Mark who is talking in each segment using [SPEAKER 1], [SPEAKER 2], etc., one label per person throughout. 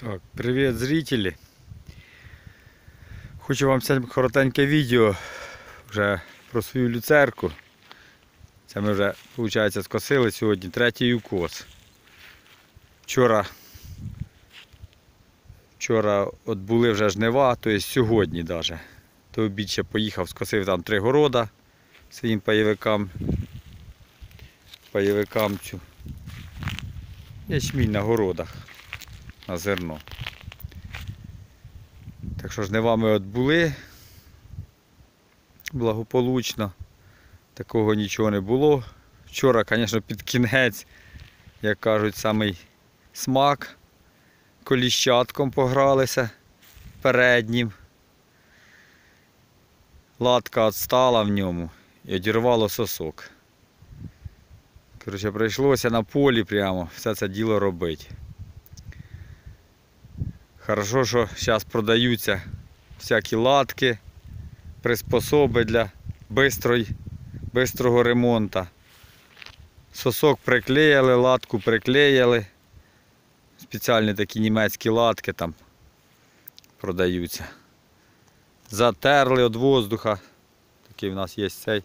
[SPEAKER 1] Так, привіт, зрителі. Хочу вам зняти коротеньке відео вже про свою люцерку. Це ми вже, виходить, скосили сьогодні третій укос. Вчора, вчора от були вже жнива, тобто сьогодні навіть. То обід ще поїхав, скосив там три города своїм паєвикам. Паєвикам цю. Ячмінь на городах на зерно. Так що жнивами от були благополучно. Такого нічого не було. Вчора, звісно, під кінець, як кажуть, самий смак. Коліщатком погралися переднім. Латка відстала в ньому і одірвало сосок. Коротше, прийшлося на полі прямо все це діло робити. Хорошо, що зараз продаються всякі латки, приспособи для бистрого ремонту. Сосок приклеїли, латку приклеїли. Спеціальні такі німецькі латки там продаються. Затерли від воздуха. Такий в нас є цей.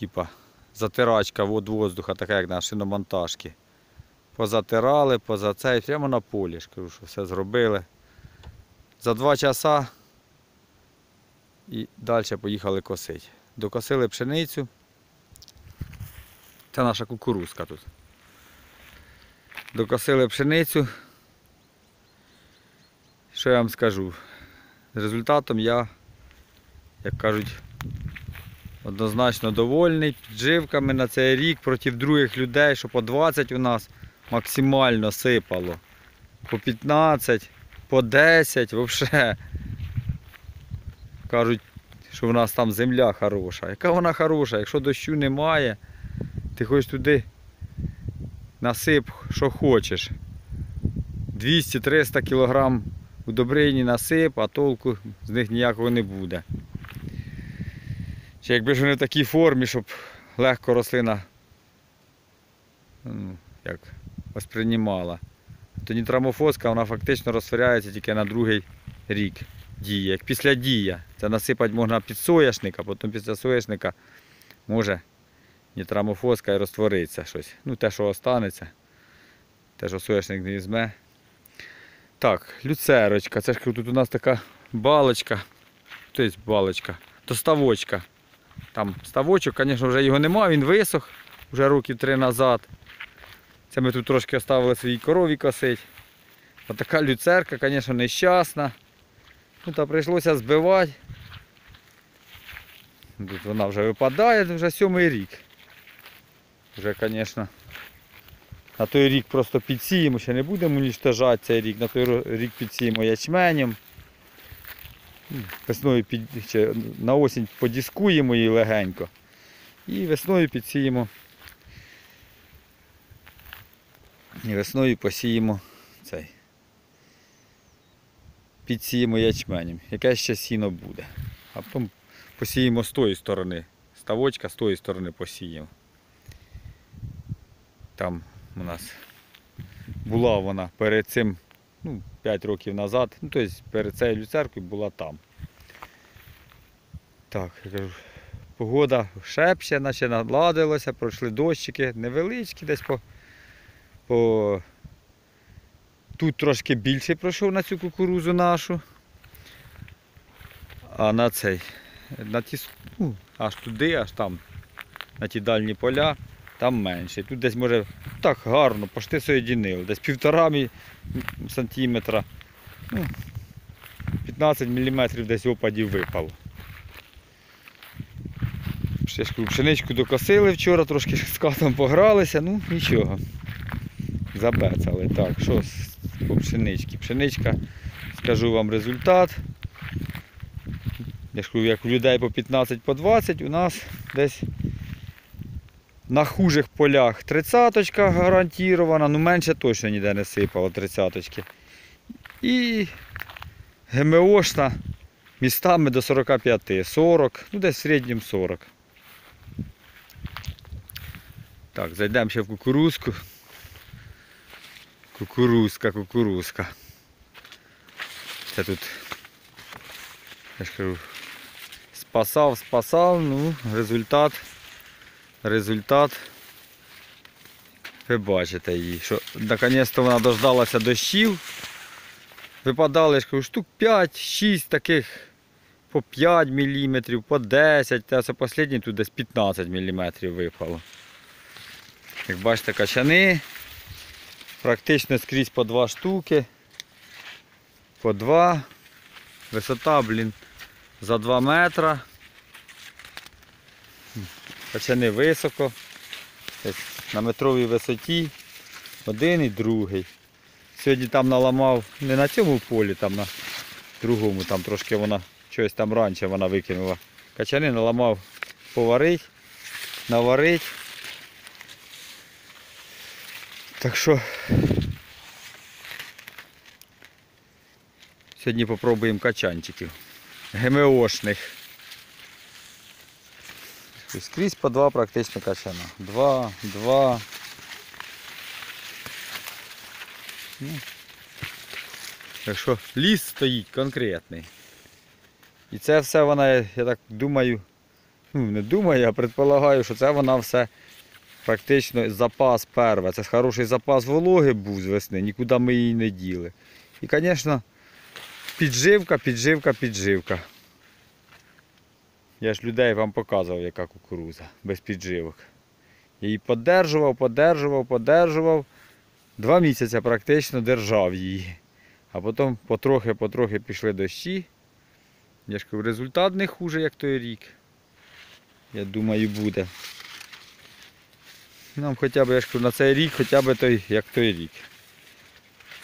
[SPEAKER 1] Типа затирачка від воздуха, така як на шиномонтажці позатирали, поза цей, прямо на полі, ж кажу, що все зробили. За два часа і далі поїхали косити. Докосили пшеницю. Це наша кукурузка тут. Докосили пшеницю. Що я вам скажу? З результатом я, як кажуть, однозначно довольний підживками на цей рік проти других людей, що по 20 у нас максимально сипало. По 15, по 10, взагалі. Кажуть, що в нас там земля хороша. Яка вона хороша? Якщо дощу немає, ти хочеш туди насип, що хочеш. 200-300 кг удобрині насип, а толку з них ніякого не буде. Чи якби ж вони в такій формі, щоб легко рослина ну, як восприймала. То нітрамофоска вона фактично розтворяється тільки на другий рік дії. Як після дія. Це насипати можна під соняшник, а потім після соняшника може нітрамофоска і розтвориться щось. Ну те, що останеться, те, що соняшник не візьме. Так, люцерочка. Це ж тут у нас така балочка. Тобто балочка. То ставочка. Там ставочок, звісно, вже його немає, він висох вже років три назад. Це ми тут трошки оставили свої корові косить. Отака люцерка, звісно, нещасна. Ну та прийшлося збивати. Тут вона вже випадає, вже сьомий рік. Вже, звісно, на той рік просто підсіємо, ще не будемо уніштожати цей рік, на той рік підсіємо ячменем. Весною під, на осінь подіскуємо її легенько. І весною підсіємо І весною посіємо цей. Підсіємо ячменем. Яке ще сіно буде. А потім посіємо з тої сторони. Ставочка з тої сторони посіємо. Там у нас була вона перед цим ну, 5 років назад. Ну, тобто перед цією люцеркою була там. Так, я кажу, погода шепче, наче наладилося, пройшли дощики невеличкі десь по по... Тут трошки більше пройшов на цю кукурузу нашу. А на цей, на ті, ну, аж туди, аж там, на ті дальні поля, там менше. Тут десь може так гарно, пошти соєдинили. Десь півтора сантиметра. Ну, 15 мм десь опадів випало. Ще ж Пшеничку докосили вчора, трошки з катом погралися, ну нічого забецали. Так, що по пшеничці? Пшеничка, скажу вам результат. Я ж кажу, як у людей по 15 по 20, у нас десь на хужих полях 30-ка гарантірована, ну менше точно ніде не сипало 30-ки. І ГМОшна містами до 45, 40, ну десь в середньому 40. Так, зайдемо ще в кукурузку. Кукурузка, кукурузка. Це тут, я ж кажу, спасав, спасав, ну, результат, результат. Ви бачите її, що наконець-то вона дождалася дощів. Випадали, ж кажу, штук 5-6 таких по 5 мм, по 10, та це останній тут десь 15 мм випало. Як бачите, качани. Практично скрізь по два штуки. По два. Висота, блін, за 2 метра. Качани високо. На метровій висоті. Один і другий. Сьогодні там наламав не на цьому полі, там на другому, там трошки вона щось там раніше вона викинула. Качани наламав поварить, наварить. Так що сьогодні попробуємо качанчиків. ГМОшних. Скрізь по два практично качана. Два, два. Ну, Так що ліс стоїть конкретний. І це все вона, я так думаю, ну не думаю, а предполагаю, що це вона все практично запас перве. Це хороший запас вологи був з весни, нікуди ми її не діли. І, звісно, підживка, підживка, підживка. Я ж людей вам показував, яка кукуруза без підживок. Я її подержував, подержував, подержував. Два місяці практично держав її. А потім потрохи-потрохи пішли дощі. Я ж кажу, результат не хуже, як той рік. Я думаю, буде. Нам хоча б, я ж кажу, на цей рік хоча б той, як той рік.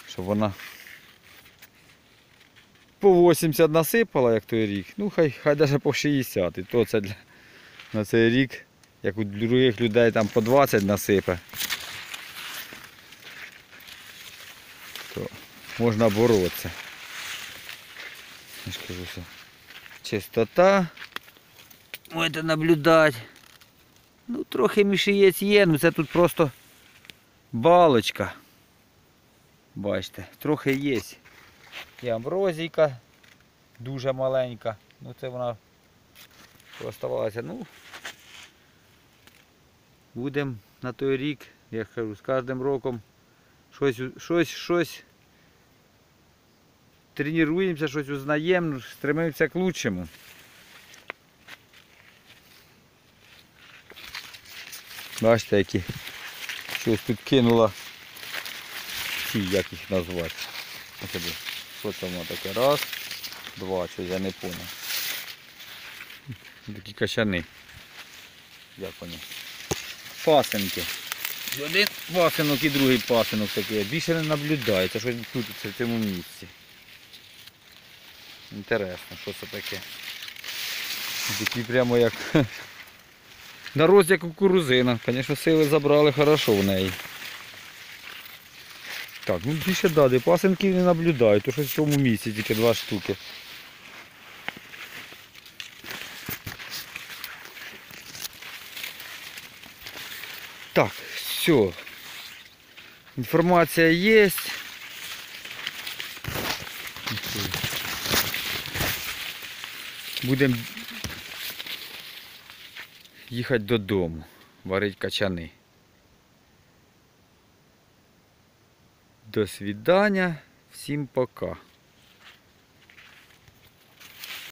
[SPEAKER 1] Щоб вона по 80 насипала, як той рік. Ну, хай, хай навіть по 60. І то це для, на цей рік, як у других людей там по 20 насипе. То можна боротися. Я ж кажу, що чистота. Можете наблюдати. Ну, трохи мішаєць є, ну це тут просто балочка. Бачите, трохи є. І амброзійка дуже маленька. Ну це вона оставалася. Ну, будемо на той рік, я кажу, з кожним роком щось, щось, щось тренуємося, щось узнаємо, стремимося к лучшему. Бачите, які щось тут кинула. Ці, як їх назвати. Що це воно таке? Раз, два, щось я не поняв. Такі качани. Як вони? Пасенки. І Один пасинок і другий пасинок такий. Більше не наблюдається, щось крутиться в цьому місці. Інтересно, що це таке. Такі прямо як на розі як кукурузина. Звісно, сили забрали хорошо в неї. Так, ну більше далі. Пасенків не наблюдаю, то щось в цьому місці тільки два штуки. Так, все. Інформація є. Будемо їхати додому, варити качани. До свидання, всім пока.